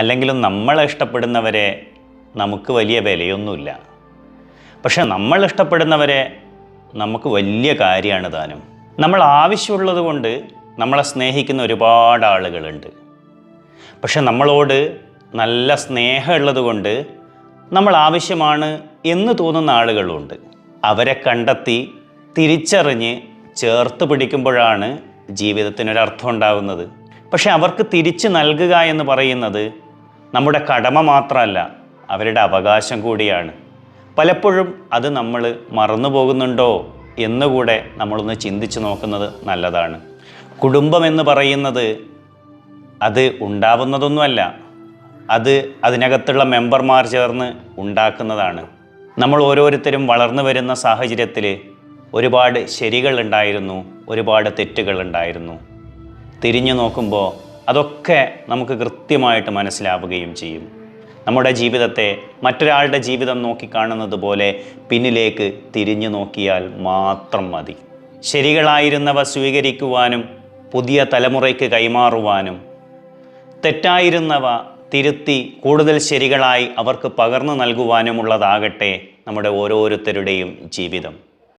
അല്ലെങ്കിലും നമ്മളെ ഇഷ്ടപ്പെടുന്നവരെ നമുക്ക് വലിയ വിലയൊന്നുമില്ല. പക്ഷെ നമ്മൾ ഇഷ്ടപ്പെടുന്നവരെ നമുക്ക് വലിയ കാര്യമാണ് താനും നമ്മൾ ആവശ്യമുള്ളത് കൊണ്ട് നമ്മളെ സ്നേഹിക്കുന്ന ഒരുപാട് ആളുകളുണ്ട്. പക്ഷെ നമ്മളോട് നല്ല സ്നേഹമുള്ളത് കൊണ്ട് നമ്മൾ ആവശ്യമാണ് എന്ന് തോന്നുന്ന ആളുകളുണ്ട്. അവരെ കണ്ടെത്തി തിരിച്ചറിഞ്ഞ് ചേർത്ത് പിടിക്കുമ്പോഴാണ് ജീവിതത്തിനൊരർത്ഥം ഉണ്ടാകുന്നത് പക്ഷെ അവർക്ക് തിരിച്ചു നൽകുക എന്ന് പറയുന്നത് നമ്മുടെ കടമ മാത്രമല്ല അവരുടെ അവകാശം കൂടിയാണ്. പലപ്പോഴും അത് നമ്മൾ മറന്നു പോകുന്നുണ്ടോ എന്നുകൂടെ നമ്മളൊന്ന് ചിന്തിച്ചു നോക്കുന്നത് നല്ലതാണ്. കുടുംബം എന്ന് പറയുന്നത് അത് ഉണ്ടാവുന്നതൊന്നുമല്ല അത് അതിനകത്തുള്ള മെമ്പർമാർ ചേർന്ന് ഉണ്ടാക്കുന്നതാണ്. നമ്മൾ ഓരോരുത്തരും വളർന്നു വരുന്ന സാഹചര്യത്തിൽ ഒരുപാട് ശരികളുണ്ടായിരുന്നു ഒരുപാട് തെറ്റുകളുണ്ടായിരുന്നു. തിരിഞ്ഞു നോക്കുമ്പോൾ അതൊക്കെ നമുക്ക് കൃത്യമായിട്ട് മനസ്സിലാവുകയും ചെയ്യും. നമ്മുടെ ജീവിതത്തെ മറ്റൊരാളുടെ ജീവിതം നോക്കിക്കാണുന്നത് പോലെ പിന്നിലേക്ക് തിരിഞ്ഞു നോക്കിയാൽ മാത്രം മതി. ശരികളായിരുന്നവ സ്വീകരിക്കുവാനും പുതിയ തലമുറയ്ക്ക് കൈമാറുവാനും തെറ്റായിരുന്നവ തിരുത്തി കൂടുതൽ ശരികളായി അവർക്ക് പകർന്നു നൽകുവാനുമുള്ളതാകട്ടെ നമ്മുടെ ഓരോരുത്തരുടെയും ജീവിതം.